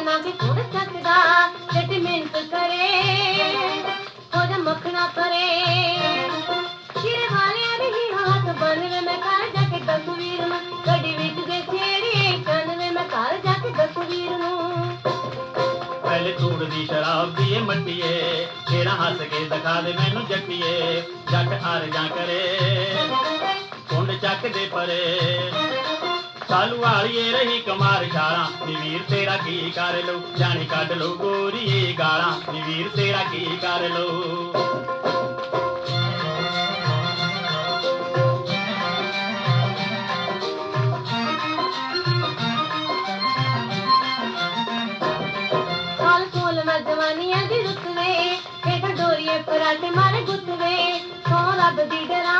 ਮਖਣਾ ਵੀ ਤੁਰ ਸਕਦਾ ਜੱਟ ਮਿਹਨਤ ਕਰੇ ਉਹਦਾ ਮਖਣਾ ਕਰੇ ਸ਼ਿਰ ਵਾਲਿਆਂ ਦੇ ਹੀ ਹੱਥ ਬੰਨਵੇ ਮੈਂ ਘਰ ਜਾ ਕੇ ਦੱਸੂ ਨੂੰ ਗੱਡੀ ਵਿੱਚ ਦੇ ਛੇੜੇ ਕੰਨਵੇ ਮੈਂ ਘਰ ਜਾ ਕੇ ਦੱਸੂ ਨੂੰ। ਪਹਿਲੇ ਧੂੜ ਦੀ ਸ਼ਰਾਬ ਦੀ ਮੰਡੀਏ। ਤੇਰਾ ਹੱਸ ਕੇ ਦਿਖਾ ਦੇ ਮੈਨੂੰ ਜੱਟੀਏ, ਜੱਟ ਹਾਰ ਜਾ ਕਰੇ। ਕੁੰਡ ਚੱਕ ਦੇ ਪਰੇ। ਸਾਲੂ ਵਾਲੀਏ ਰਹੀ ਕਮਾਰ ਛਾਲਾਂ। ਨੀ ਵੀਰ ਤੇਰਾ ਕੀ ਕਰ ਲਊ? ਜਾਣੀ ਕੱਢ ਲਊ ਗੋਰੀਏ ਗਾਲਾਂ। ਨੀ ਵੀਰ ਤੇਰਾ ਕੀ ਕਰ ਲਊ? ਜਵਾਨੀਆਂ ਦੀ ਰੁੱਤ ਵੇ ਹੇਠ ਡੋਰੀਏ ਪਰਾਠੇ ਮਾਰੇ ਗੁੱਤ ਵੇ ਸੋ ਰੱਬ ਦੀ ਡਰਾਂ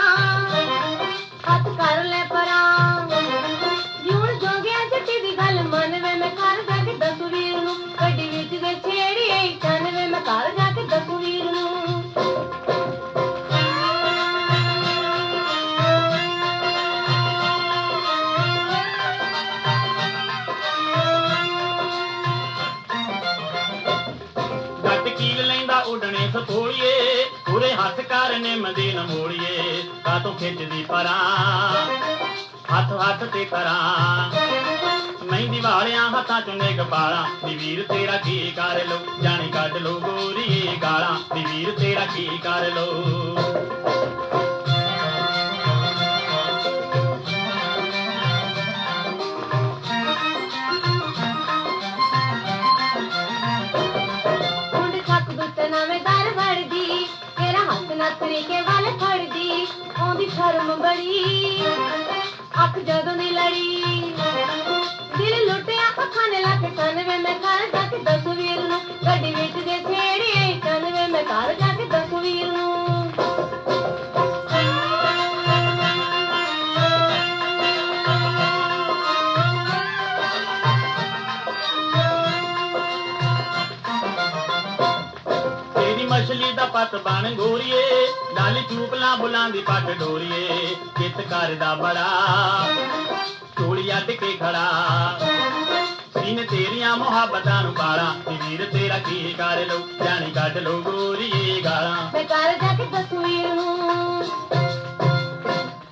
ਉਡਣੇ ਸਤੋੜੀਏ ਪੂਰੇ ਹੱਥ ਕਰਨੇ ਮਦੇ ਨਾ ਮੋੜੀਏ, ਕਾਤੋਂ ਖਿੱਚਦੀ ਪਰਾਂ, ਹੱਥ ਹੱਥ ਤੇ ਕਰਾਂ। ਮਹਿੰਦੀ ਵਾਲਿਆਂ ਹੱਥਾਂ ਚੋਂ ਨਿਗ ਪਾਲਾਂ ਨੀ ਵੀਰ ਤੇਰਾ ਕੀ ਕਰ ਲੋ ਜਾਣੀ ਕੱਢ ਲੋ ਗੋਰੀਏ ਗਾਲਾਂ ਦੀ ਵੀਰ ਤੇਰਾ ਕੀ ਕਰ ਲੋ ਛੱਕ ਦੁੱਤ ਦਰ ਵੜਦੀ, ਤੇਰਾ ਹੱਥ ਨਾ ਤਰੀਕੇ ਵੱਲ ਫੜਦੀ, ਆਉਂਦੀ ਸ਼ਰਮ ਬੜੀ। ਅੱਖ ਜਦੋਂ ਦੀ ਲੜੀ, ਦਿਲ ਲੁੱਟਿਆ ਅੱਖਾਂ ਨੇ ਮਛਲੀ ਦਾ ਪੱਤ ਬਣ ਗੋਰੀਏ। ਡਾਲੀ ਚੂਪਲਾ ਬੁਲਾਂ ਦੀ ਪੱਟ ਡੋਰੀਏ। ਕਿਤ ਕਰਦਾ ਬੜਾ ਟੋਲੀ ਅੱਡ ਕੇ ਖੜਾ। ਸੀਨ ਤੇਰੀਆਂ ਮੁਹੱਬਤਾਂ ਨੂੰ ਪਾਲਾ ਵੀਰ ਤੇਰਾ ਕੀ ਕਰ ਲਊ? ਜਾਣੀ ਕੱਢ ਲਊ ਗੋਰੀਏ ਗਾਲਾਂ। ਮੈਂ ਜਾ